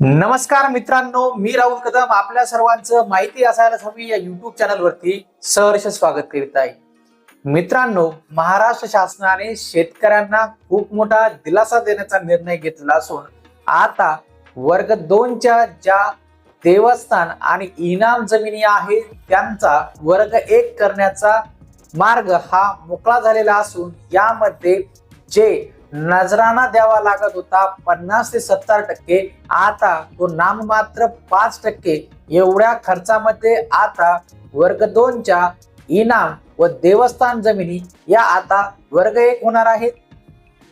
नमस्कार मित्रांनो मी राहुल कदम. आपल्या सर्वांचं माहिती असायला हवी या युट्यूब चॅनलवरती सहर्ष स्वागत करीत आहे. मित्रांनो महाराष्ट्र शासनाने शेतकऱ्यांना खूप मोठा दिलासा देण्याचा निर्णय घेतला असून आता वर्ग दोनच्या ज्या देवस्थान आणि इनाम जमिनी आहे त्यांचा वर्ग एक करण्याचा मार्ग हा मोकळा झालेला असून यामध्ये जे नजराना द्यावा लागत होता पन्नास ते सत्तर टक्के. आता तो नाममात्र पाच टक्के. एवढ्या खर्चामध्ये आता वर्ग दोनच्या इनाम व देवस्थान जमिनी या आता वर्ग एक होणार आहेत.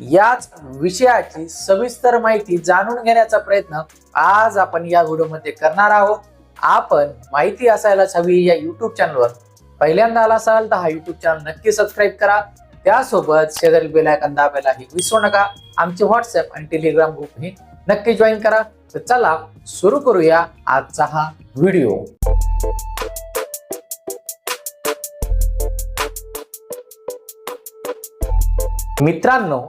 याच विषयाची सविस्तर माहिती जाणून घेण्याचा प्रयत्न आज आपण या व्हिडिओमध्ये करणार आहोत. आपण माहिती असायलाच हवी या युट्यूब चॅनलवर पहिल्यांदा आला असाल तर हा युट्यूब चॅनल नक्की सबस्क्राईब करा. त्यासोबत शेजारी बेल आयकॉन दाबायलाही विसरू नका. आमचे व्हॉट्सअप आणि टेलिग्राम ग्रुपही नक्की जॉईन करा. तर चला सुरू करूया आजचा हा व्हिडिओ मित्रांनो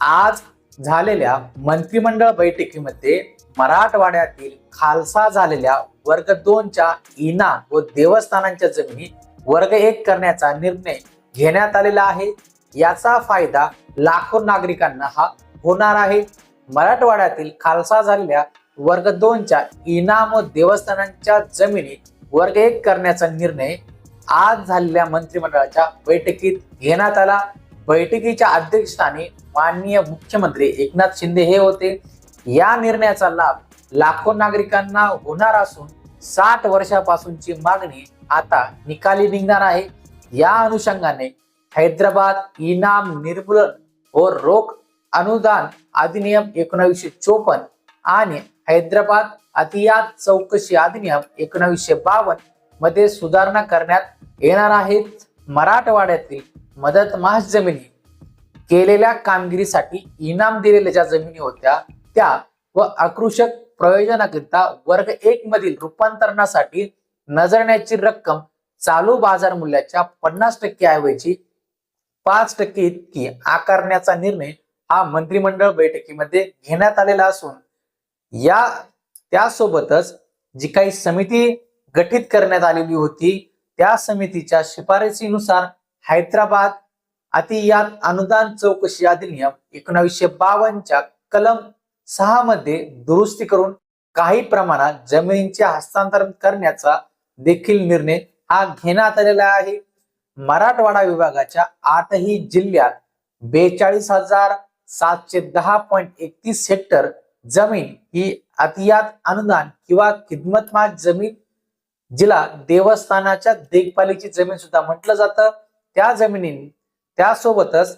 आज झालेल्या मंत्रिमंडळ बैठकीमध्ये मराठवाड्यातील खालसा झालेल्या वर्ग दोनच्या इना व देवस्थानांच्या जमिनी वर्ग एक करण्याचा निर्णय घेण्यात आलेला आहे. याचा फायदा लाखो नागरिकांना हा होणार आहे. मराठवाड्यातील खालसा झालेल्या वर्ग दोनच्या इनाम व देवस्थानांच्या जमिनी वर्ग एक करण्याचा निर्णय आज झालेल्या मंत्रिमंडळाच्या बैठकीत घेण्यात आला. बैठकीच्या अध्यक्षस्थानी माननीय मुख्यमंत्री एकनाथ शिंदे हे होते. या निर्णयाचा लाभ लाखो नागरिकांना होणार असून साठ वर्षापासूनची मागणी आता निकाली निघणार आहे. या अनुषंगाने हैदराबाद इनाम निर्मूलन व रोख अनुदान अधिनियम एकोणावीसशे चोपन्न आणि हैदराबाद अतियात चौकशी अधिनियम एकोणावीसशे बावन्नमध्ये सुधारणा करण्यात येणार आहेत. मराठवाड्यातील मदत महाज जमिनी केलेल्या कामगिरीसाठी इनाम दिलेल्या ज्या जमिनी होत्या त्या व आकृषक प्रयोजनाकरिता वर्ग एक मधील रूपांतरणासाठी नजरण्याची रक्कम चालू बाजार मूल्याच्या पन्नास टक्के ऐवजी पाच टक्के इतकी आकारण्याचा निर्णय हा मंत्रिमंडळ बैठकीमध्ये घेण्यात आलेला असून या त्यासोबतच जी काही समिती गठीत करण्यात आलेली होती त्या समितीच्या शिफारसीनुसार हैदराबाद अतियात अनुदान चौकशी अधिनियम एकोणावीसशे बावन्नच्या कलम सहा मध्ये दुरुस्ती करून काही प्रमाणात जमिनींचे हस्तांतरण करण्याचा देखील निर्णय हा घेण्यात आलेला आहे. मराठवाडा विभागाच्या आठही जिल्ह्यात बेचाळीस हजार सातशे दहा पॉईंट एकतीस हेक्टर जमीन ही अतियात अनुदान किंवा खिदमतमाज जमीन जिला देवस्थानाच्या देखभालीची जमीन सुद्धा म्हटलं जातं. त्या जमिनी त्यासोबतच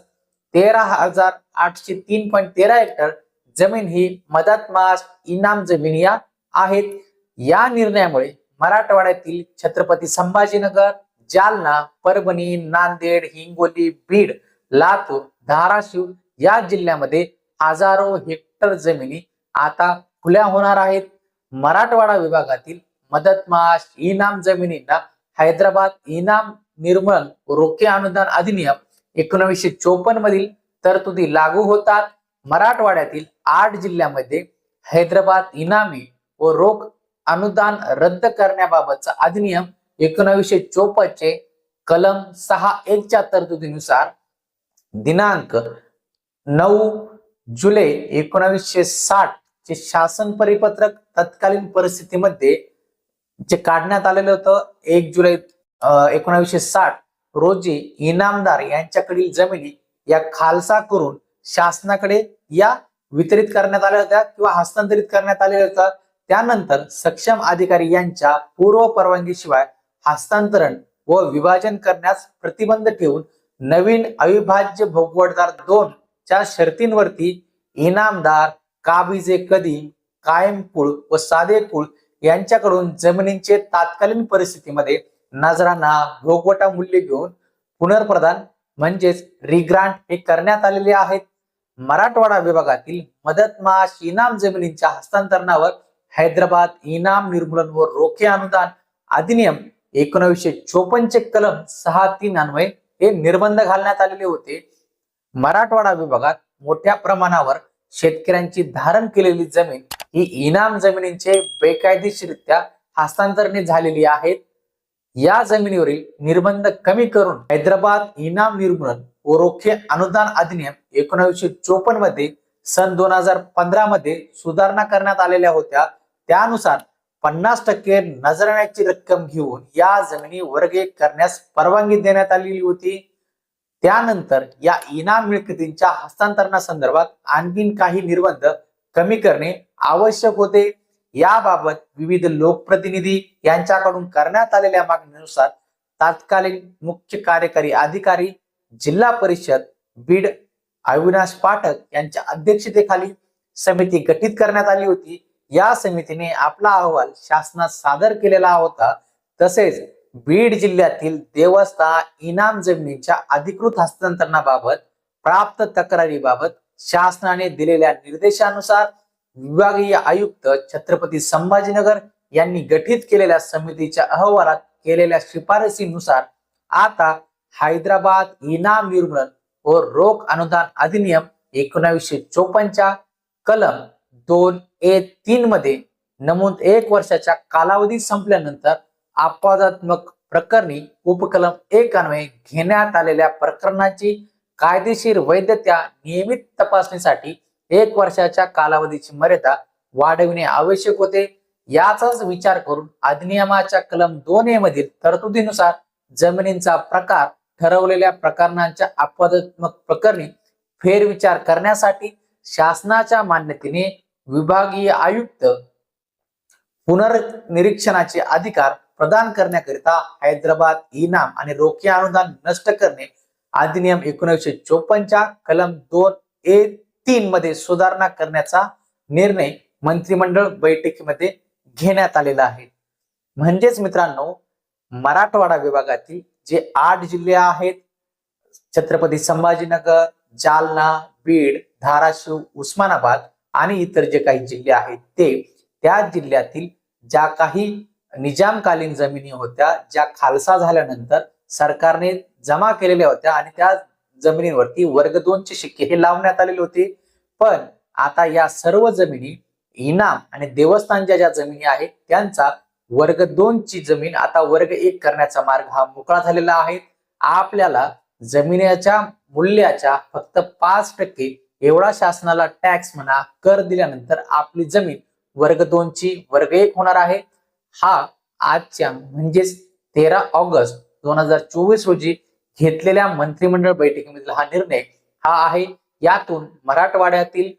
तेरा हजार आठशे तीन पॉईंट तेरा हेक्टर जमीन ही मदत मास इनाम जमीन या आहेत. या निर्णयामुळे मराठवाड्यातील छत्रपती संभाजीनगर जालना परभणी नांदेड हिंगोली बीड लातूर धाराशिव या जिल्ह्यामध्ये हजारो हेक्टर जमिनी आता खुल्या होणार आहेत. मराठवाडा विभागातील मदतमाश इनाम जमिनींना हैदराबाद इनाम निर्मल रोखे अनुदान अधिनियम एकोणीसशे चोपन्न मधील तरतुदी लागू होतात. मराठवाड्यातील आठ जिल्ह्यामध्ये हैदराबाद इनामी व रोख अनुदान रद्द करण्याबाबतचा अधिनियम एकोणीसशे चोपन्न चे कलम सहा एकच्या तरतुदीनुसार दिनांक नऊ जुलै एकोणावीसशे साठ चे शासन परिपत्रक तत्कालीन परिस्थितीमध्ये जे काढण्यात आलेलं होतं एक जुलै एकोणावीसशे साठ रोजी इनामदार यांच्याकडील जमिनी या खालसा करून शासनाकडे या वितरित करण्यात आल्या होत्या किंवा हस्तांतरित करण्यात आलेल्या होत्या. त्यानंतर सक्षम अधिकारी यांच्या पूर्व परवानगीशिवाय हस्तांतरण व विभाजन करण्यास प्रतिबंध ठेवून नवीन अविभाज्य भोगवटदार दोन च्या शर्तींवरती इनामदार काबिजे कदीम कायम कुळ व साधे कुळ यांच्याकडून जमिनींचे तात्कालीन परिस्थितीमध्ये नजराना भोगवटा मूल्य घेऊन पुनर्प्रदान म्हणजेच रिग्रांट हे करण्यात आलेले आहेत. मराठवाडा विभागातील मदत महाश इनाम जमिनींच्या हस्तांतरणावर हैदराबाद इनाम निर्मूलन व रोखे अनुदान अधिनियम एकोणीसशे चोपन्नचे कलम सहा तीन अन्वये हे निर्बंध घालण्यात आलेले होते. मराठवाडा विभागात मोठ्या प्रमाणावर शेतकऱ्यांची धारण केलेली जमीन ही इनाम जमिनींचे बेकायदेशीररित्या हस्तांतरणे झालेली आहेत. या जमिनीवरील निर्बंध कमी करून हैदराबाद इनाम निर्मूलन व रोखे अनुदान अधिनियम एकोणीसशे चोपन्नमध्ये सन दोन हजार पंधरा मध्ये सुधारणा करण्यात आलेल्या होत्या. त्यानुसार पन्नास टक्के नजराण्याची रक्कम घेऊन या जमिनी वर्गे करण्यास परवानगी देण्यात आलेली होती. त्यानंतर या इनाम मिळकतींच्या हस्तांतरणासंदर्भात आणखीन काही निर्बंध कमी करणे आवश्यक होते. याबाबत विविध लोकप्रतिनिधी यांच्याकडून करण्यात आलेल्या मागणीनुसार तात्कालीन मुख्य कार्यकारी अधिकारी जिल्हा परिषद बीड अविनाश पाठक यांच्या अध्यक्षतेखाली समिती गठीत करण्यात आली होती. या समितीने आपला अहवाल शासनात सादर केलेला होता. तसेच बीड जिल्ह्यातील देवस्था इनाम जमिनीच्या अधिकृत हस्तांतरणाबाबत प्राप्त तक्रारीबाबत शासनाने दिलेल्या निर्देशानुसार विभागीय आयुक्त छत्रपती संभाजीनगर यांनी गठीत केलेल्या समितीच्या अहवालात केलेल्या शिफारसीनुसार आता हैदराबाद इनाम निर्मूलन व रोख अनुदान अधिनियम एकोणावीसशे चोपन्नच्या कलम दोन ए तीन मध्ये नमूद एक वर्षाच्या कालावधी संपल्यानंतर अपवादात्मक प्रकरणी उपकलम एक अन्वये घेण्यात आलेल्या प्रकरणाची कायदेशीर वैधता नियमित तपासणीसाठी एक वर्षाच्या कालावधीची मर्यादा वाढविणे आवश्यक होते. याचाच विचार करून अधिनियमाच्या कलम दोन ए मधील तरतुदीनुसार जमिनींचा प्रकार ठरवलेल्या प्रकरणांच्या अपवादात्मक प्रकरणी फेरविचार करण्यासाठी शासनाच्या मान्यतेने विभागीय आयुक्त पुनर्निरीक्षणाचे अधिकार प्रदान करण्याकरिता हैदराबाद इनाम आणि रोखे अनुदान नष्ट करणे अधिनियम एकोणीसशे चोपन्नच्या कलम दोन ए तीन मध्ये सुधारणा करण्याचा निर्णय मंत्रिमंडळ बैठकीमध्ये घेण्यात आलेला आहे. म्हणजेच मित्रांनो मराठवाडा विभागातील जे आठ जिल्हे आहेत छत्रपती संभाजीनगर जालना बीड धाराशिव उस्मानाबाद आणि इतर जे काही जिल्हे आहेत ते त्या जिल्ह्यातील ज्या काही निजामकालीन जमिनी होत्या ज्या खालसा झाल्यानंतर सरकारने जमा केलेल्या होत्या आणि त्या जमिनीवरती वर्ग दोनचे शिक्के हे लावण्यात आलेले होते. पण आता या सर्व जमिनी इनाम आणि देवस्थानच्या ज्या जमिनी आहेत त्यांचा वर्ग दोनची जमीन आता वर्ग एक करण्याचा मार्ग हा मोकळा झालेला आहे. आपल्याला जमिनीच्या मूल्याच्या फक्त पाच टक्के एवढा शासनाला टॅक्स म्हणा कर दिल्यानंतर आपली जमीन वर्ग दोनची वर्ग एक होणार आहे. हा आजच्या म्हणजेच तेरा ऑगस्ट दोन हजार चोवीस रोजी घेतलेल्या मंत्रिमंडळ बैठकीमधील हा निर्णय हा आहे. यातून मराठवाड्यातील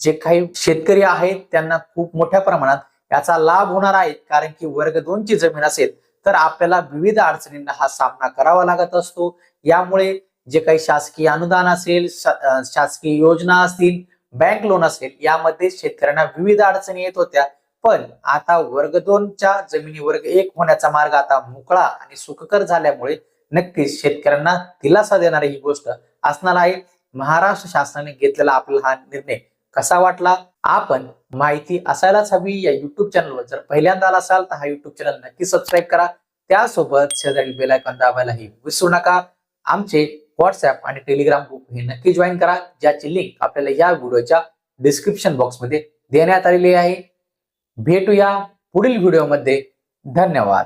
जे काही शेतकरी आहेत त्यांना खूप मोठ्या प्रमाणात याचा लाभ होणार आहे. कारण की वर्ग दोनची जमीन असेल तर आपल्याला विविध अडचणींना हा सामना करावा लागत असतो. यामुळे जे काही शासकीय अनुदान असेल शा- शासकीय योजना असतील बँक लोन असेल यामध्ये शेतकऱ्यांना विविध अडचणी येत होत्या. पण आता वर्ग दोनच्या जमिनी वर्ग एक होण्याचा मार्ग आता मोकळा आणि सुखकर झाल्यामुळे नक्कीच शेतकऱ्यांना दिलासा देणारी ही गोष्ट असणार आहे. महाराष्ट्र शासनाने घेतलेला आपला हा निर्णय कसा वाटला? आपण माहिती असायलाच हवी या युट्यूब चॅनलवर जर पहिल्यांदा आला असाल तर हा युट्यूब चॅनल नक्की सबस्क्राईब करा. त्यासोबत शेजारी बेलायकॉन दाबायलाही विसरू नका. आमचे व्हॉट्सअप आणि टेलिग्राम ग्रुप हे नक्की जॉईन करा ज्याची लिंक आपल्याला या व्हिडिओच्या डिस्क्रिप्शन बॉक्समध्ये देण्यात आलेली आहे. भेटूया पुढील व्हिडिओमध्ये धन्यवाद.